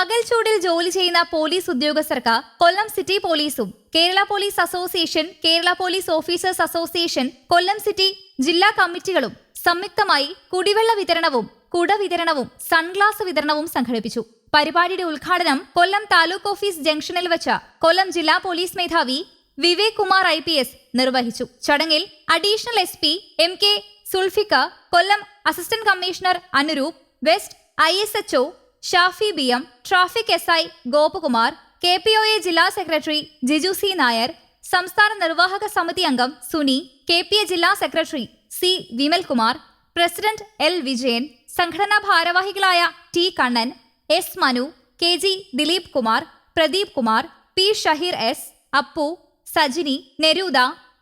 പകൽ ചൂടിൽ ജോലി ചെയ്യുന്ന പോലീസ് ഉദ്യോഗസ്ഥർക്ക് കൊല്ലം സിറ്റി പോലീസും Kerala police association Kerala police officers association Kollam city ജില്ലാ കമ്മിറ്റികളും സംയുക്തമായി കുടിവെള്ള വിതരണവും കുട വിതരണവും സൺഗ്ലാസ് വിതരണവും സംഘടിപ്പിച്ചു. പരിപാടിയുടെ ഉദ്ഘാടനം കൊല്ലം താലൂക്ക് ഓഫീസ് ജംഗ്ഷനിൽ വെച്ച് കൊല്ലം ജില്ലാ പോലീസ് മേധാവി Vivek Kumar I P S നിർവഹിച്ചു. ചടങ്ങിൽ additional S P M K സുൽഫിക്ക Kollam assistant commissioner Anuroop west I S H Shafi B M traffic S I Gopakumar K P O A ജില്ലാ secretary Jiju C Nair സംസ്ഥാന നിർവാഹക സമിതി അംഗം Suni K P A ജില്ലാ secretary C Vimalkumar president L Vijayan സംഘടനാ ഭാരവാഹികളായ T Kannan S Manu K G Dileep Kumar Pradeep Kumar P Shaheer S Appu Sajini Neruda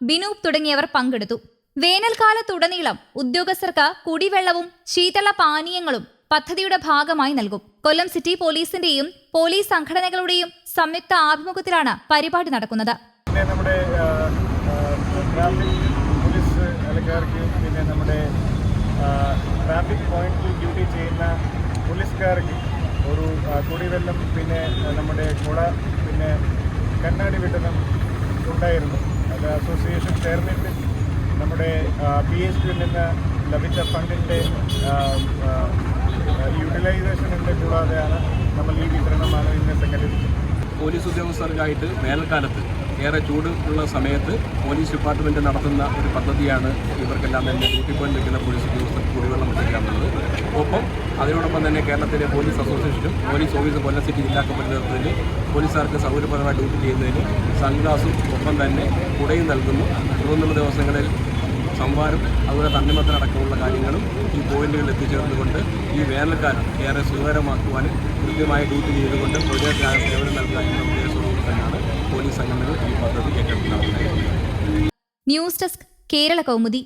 Binoop തുടങ്ങിയവർ പങ്കെടുത്തു. വേനൽക്കാലത്തുടനീളം ഉദ്യോഗസ്ഥർക്ക് കുടിവെള്ളവും ശീതള പാനീയങ്ങളും പദ്ധതിയുടെ ഭാഗമായി നൽകും. കൊല്ലം സിറ്റി പോലീസിന്റെയും പോലീസ് സംഘടനകളുടെയും സംയുക്ത ആഭിമുഖ്യത്തിലാണ് പരിപാടി നടക്കുന്നത്. നമ്മുടെ ട്രാഫിക് പോലീസ് ആൾക്കാർക്ക് പിന്നെ നമ്മുടെ ട്രാഫിക് പോയിന്റിൽ ഡ്യൂട്ടി ചെയ്യുന്ന പോലീസുകാർക്ക് ഒരു കുടിവെള്ളം പിന്നെ നമ്മുടെ കുട പിന്നെ കണ്ണാടി വിതരണം ഉണ്ടായിരുന്നു. അത് അസോസിയേഷൻ ചേർന്നിട്ട് നമ്മുടെ പി എസ് പിയിൽ നിന്ന് ലഭിച്ച ഫണ്ടിന്റെ യൂട്ടിലൈസേഷനിന്റെ കൂടാതെയാണ് നമ്മൾ ഈ വിതരണമാണ് പോലീസ് ഉദ്യോഗസ്ഥർക്കായിട്ട് വേനൽക്കാലത്ത് ഏറെ ചൂടുള്ള സമയത്ത് പോലീസ് ഡിപ്പാർട്ട്മെന്റ് നടത്തുന്ന ഒരു പദ്ധതിയാണ് ഇവർക്കെല്ലാം തന്നെ ഡ്യൂട്ടി നിൽക്കുന്ന പോലീസ് ഉദ്യോഗസ്ഥർ കുടിവെള്ളം എത്തിക്കുക എന്നുള്ളത് ഒപ്പം അതിനോടൊപ്പം തന്നെ കേരളത്തിലെ പോലീസ് അസോസിയേഷനും പോലീസ് ഓഫീസ് കൊല്ലം സിറ്റി ജില്ലാ കമ്മിറ്റി നേതൃത്വത്തിൽ പോലീസുകാർക്ക് സൗകര്യപ്രദമായി ഡ്യൂട്ടി ചെയ്യുന്നതിന് സൺഗ്ലാസും ഒപ്പം തന്നെ കുടയും നൽകുന്നു. തുടർന്നുള്ള ദിവസങ്ങളിൽ സംവാരം അതുപോലെ തണ്ണിമത്തനടക്കമുള്ള കാര്യങ്ങളും ഈ പോയിന്റുകളിൽ എത്തിച്ചേർന്നുകൊണ്ട് ഈ വേനൽക്കാലം ഏറെ സുഖകരമാക്കുവാനും കൃത്യമായ ഡ്യൂട്ടി ചെയ്തുകൊണ്ട് പൊതുജനത്തിനായ സേവനം നൽകുക എന്ന തന്നെയാണ് പോലീസ് സംഘടനകൾ ഈ പദ്ധതി ഏറ്റെടുക്കുന്നത് ന്യൂസ് ഡെസ്ക് കേരള കൗമുദി.